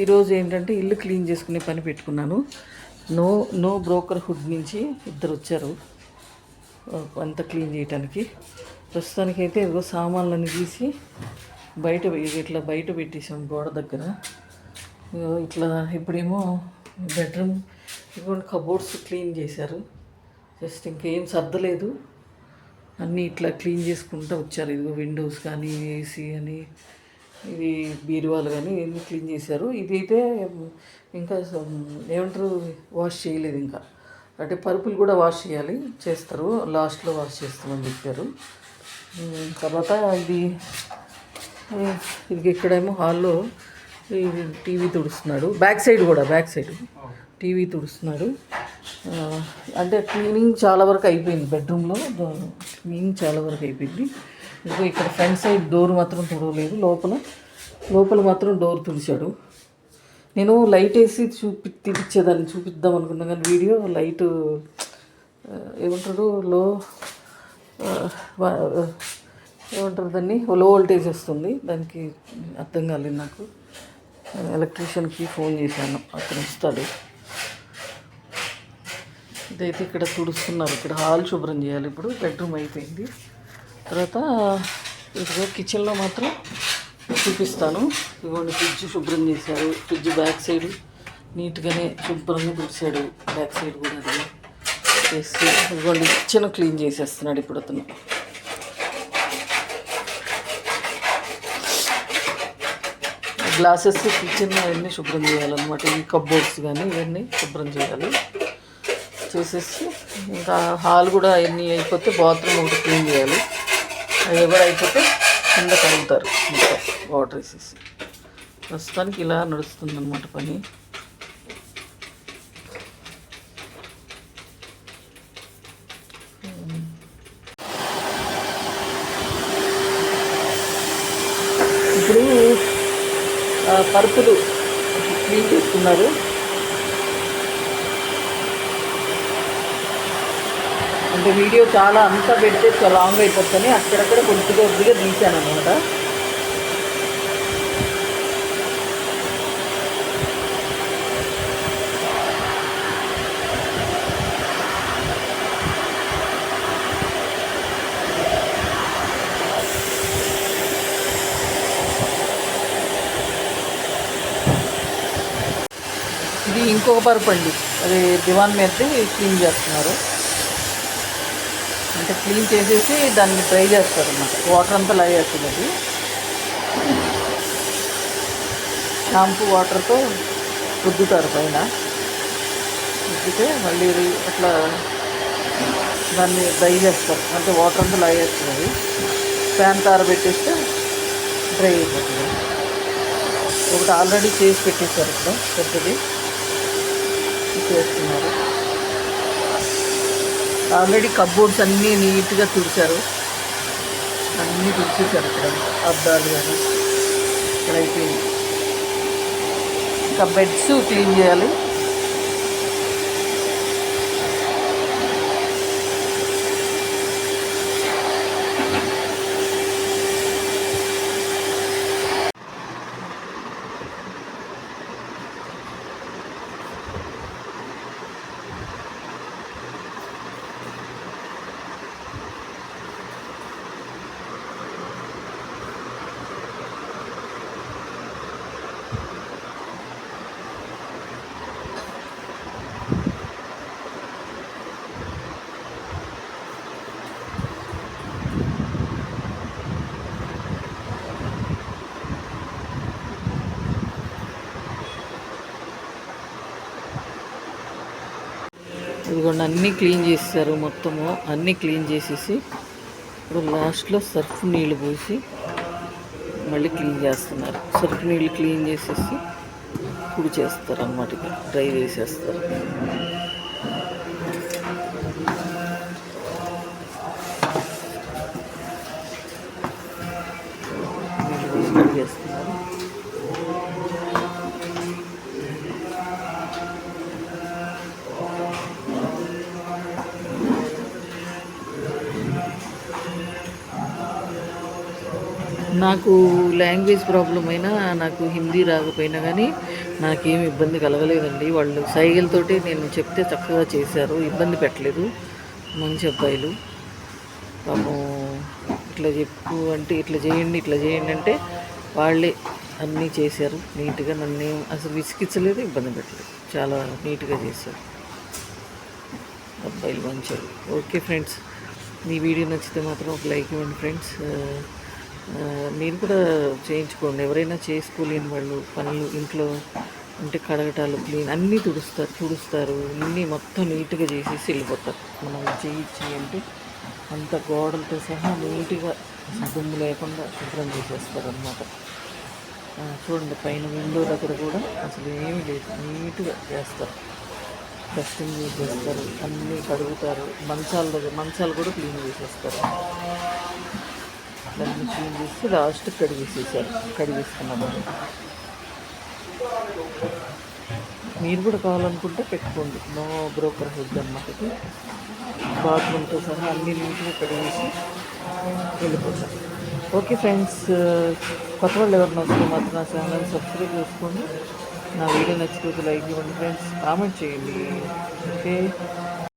ఈరోజు ఏంటంటే ఇల్లు క్లీన్ చేసుకునే పని పెట్టుకున్నాను. నో నో బ్రోకర్ హుడ్ నుంచి ఇద్దరు వచ్చారు. అంత క్లీన్ క్లీన్ ప్రస్తుతానికి ప్రస్తుతానికైతే ఇదిగో సామాన్లను తీసి బయట ఇట్లా బయట పెట్టేసాం గోడ దగ్గర. ఇట్లా ఇప్పుడేమో బెడ్రూమ్ ఇదిగోండి కబోర్డ్స్ క్లీన్ చేశారు. జస్ట్ ఇంకేం సర్దలేదు. అన్నీ ఇట్లా క్లీన్ చేసుకుంటూ వచ్చారు. ఇదిగో విండోస్ కానీ ఏసీ అని ఇది బీరువాలు కానీ ఇవన్నీ క్లీన్ చేశారు. ఇదైతే ఇంకా ఏమంటారు వాష్ చేయలేదు ఇంకా. అంటే పరుపులు కూడా వాష్ చేయాలి చేస్తారు. లాస్ట్లో వాష్ చేస్తామని చెప్పారు. తర్వాత ఇది ఇది ఇక్కడేమో హాల్లో టీవీ తుడుస్తున్నాడు. బ్యాక్ సైడ్ కూడా బ్యాక్ సైడ్ టీవీ తుడుస్తున్నాడు. అంటే క్లీనింగ్ చాలా వరకు అయిపోయింది బెడ్రూమ్లో. క్లీనింగ్ చాలా వరకు అయిపోయింది. ఇదిగో ఇక్కడ ఫ్రంట్ సైడ్ డోర్ మాత్రం తుడవలేదు లోపల లోపల మాత్రం డోర్ తుడిచాడు. నేను లైట్ వేసి చూపి తీపిచ్చేదాన్ని చూపిద్దాం అనుకున్నా కానీ వీడియో లైట్ ఏమంటారు లో ఏమంటారు దాన్ని లో వోల్టేజ్ వస్తుంది. దానికి అర్థం కాలేదు నాకు. ఎలక్ట్రీషియన్కి ఫోన్ చేశాను అతను వస్తాడు. ఇదైతే ఇక్కడ తుడుస్తున్నారు. ఇక్కడ హాల్ శుభ్రం చేయాలి ఇప్పుడు బెడ్రూమ్ అయిపోయింది. తర్వాత ఇదిగో కిచెన్లో మాత్రం చూపిస్తాను. ఇదిగోండి ఫ్రిడ్జ్ శుభ్రం చేశారు. ఫ్రిడ్జ్ బ్యాక్ సైడ్ నీట్గానే శుభ్రంగా తుడిచాడు. బ్యాక్ సైడ్ కూడా అది చేసి ఇదిగోండి కిచెన్ క్లీన్ చేసేస్తున్నాడు ఇప్పుడు అతను. గ్లాసెస్ కిచెన్ అవన్నీ శుభ్రం చేయాలన్నమాట. ఈ కబ్బోర్డ్స్ కానీ ఇవన్నీ శుభ్రం చేయాలి. చేసేసి ఇంకా హాల్ కూడా అవన్నీ అయిపోతే బాత్రూమ్ ఒకటి క్లీన్ చేయాలి. అవి కూడా అయిపోతే కింద కలుగుతారు మొత్తం వాటర్ వేసేసి. ప్రస్తుతానికి ఇలా నడుస్తుంది అనమాట పని. ఇప్పుడు పరుపులు క్లీన్ చేస్తున్నారు ఇంకా వీడియో చాలా అంతా పెడితే లాంగ్ అయిపోతుంది అక్కడక్కడ కొద్దిగా కొద్దిగా తీశాను అనమాట ఇది ఇంకొక పరుపు అండి. అది దివాన్ మీద క్లీన్ చేస్తున్నారు. అంటే క్లీన్ చేసేసి దాన్ని డ్రై చేస్తారు అన్నమాట. వాటర్ అంతా లై అవుతుంది అది. షాంపూ వాటర్తో రుద్దుతారు పైన. రుద్దితే మళ్ళీ అట్లా దాన్ని డ్రై చేస్తారు. అంటే వాటర్ అంతా లై అవుతుంది ఫ్యాన్ తార పెట్టేస్తే డ్రై అయిపోతుంది. ఒకటి ఆల్రెడీ చేసి పెట్టేశారు ఇక్కడ పెద్దది. చేస్తున్నారు. ఆల్రెడీ కబోర్డ్స్ అన్నీ నీట్గా తుడిచారు. అన్నీ తుడిచేశారు ఇక్కడ. అద్దాలు కానీ ఇక్కడ అయిపోయింది. ఇంకా బెడ్స్ క్లీన్ చేయాలి. ఇదిగోండి అన్నీ క్లీన్ చేస్తారు మొత్తము. అన్నీ క్లీన్ చేసేసి ఇప్పుడు లాస్ట్లో సర్ఫ్ నీళ్ళు పోసి మళ్ళీ క్లీన్ చేస్తున్నారు. సర్ఫ్ నీళ్ళు క్లీన్ చేసేసి పొడి చేస్తారు అన్నమాట డ్రై చేసేస్తారు. నాకు లాంగ్వేజ్ ప్రాబ్లం అయినా నాకు హిందీ రాకపోయినా కానీ నాకేం ఇబ్బంది కలగలేదండి. వాళ్ళు సైగలతోటి నేను చెప్తే చక్కగా చేశారు. ఇబ్బంది పెట్టలేదు. మంచి అబ్బాయిలు. పాపం ఇట్లా చెప్పు అంటే ఇట్లా చేయండి ఇట్లా చేయండి అంటే వాళ్ళే అన్నీ చేశారు. నీట్గా నన్ను ఏం అసలు విసిగించలేదు ఇబ్బంది పెట్టలేదు. చాలా నీట్గా చేశారు. అబ్బాయిలు మంచి ఓకే ఫ్రెండ్స్ మీ వీడియో నచ్చితే మాత్రం ఒక లైక్ ఇవ్వండి ఫ్రెండ్స్. మీరు కూడా చేయించుకోండి. ఎవరైనా చేసుకోలేని వాళ్ళు పనులు ఇంట్లో అంటే కడగటాలు క్లీన్ అన్నీ తుడుస్తారు తుడుస్తారు. అన్నీ మొత్తం నీట్గా చేసేసి వెళ్ళిపోతారు. మనం చేయించి అంటే అంత గోడలతో సహా నీట్గా దుమ్ము లేకుండా శుభ్రం చేసేస్తారు అనమాట చూడండి పైన విండో దగ్గర కూడా అసలు ఏమీ లేదు. నీట్గా చేస్తారు. డస్టింగ్ చేస్తారు అన్నీ కడుగుతారు. మంచాల దగ్గర మంచాలు కూడా క్లీన్ చేసేస్తారు. దాన్ని క్లీన్ చేసి లాస్ట్ కడిగేసేసారు కడిగేసుకున్నాము మీరు కూడా కావాలనుకుంటే పెట్టుకోండి నో బ్రోకర్ హెడ్ అన్నమాట బాత్రూమ్తో సహా అన్ని నీట్గా కడిగేసి వెళ్ళిపోతాం. ఓకే ఫ్రెండ్స్ కొత్త వాళ్ళు ఎవరిని వస్తే మాత్రం నా ఛానల్ సబ్స్క్రైబ్ చేసుకోండి. నా వీడియో నచ్చిపోతే లైక్ ఇవ్వండి ఫ్రెండ్స్. కామెంట్ చేయండి. ఓకే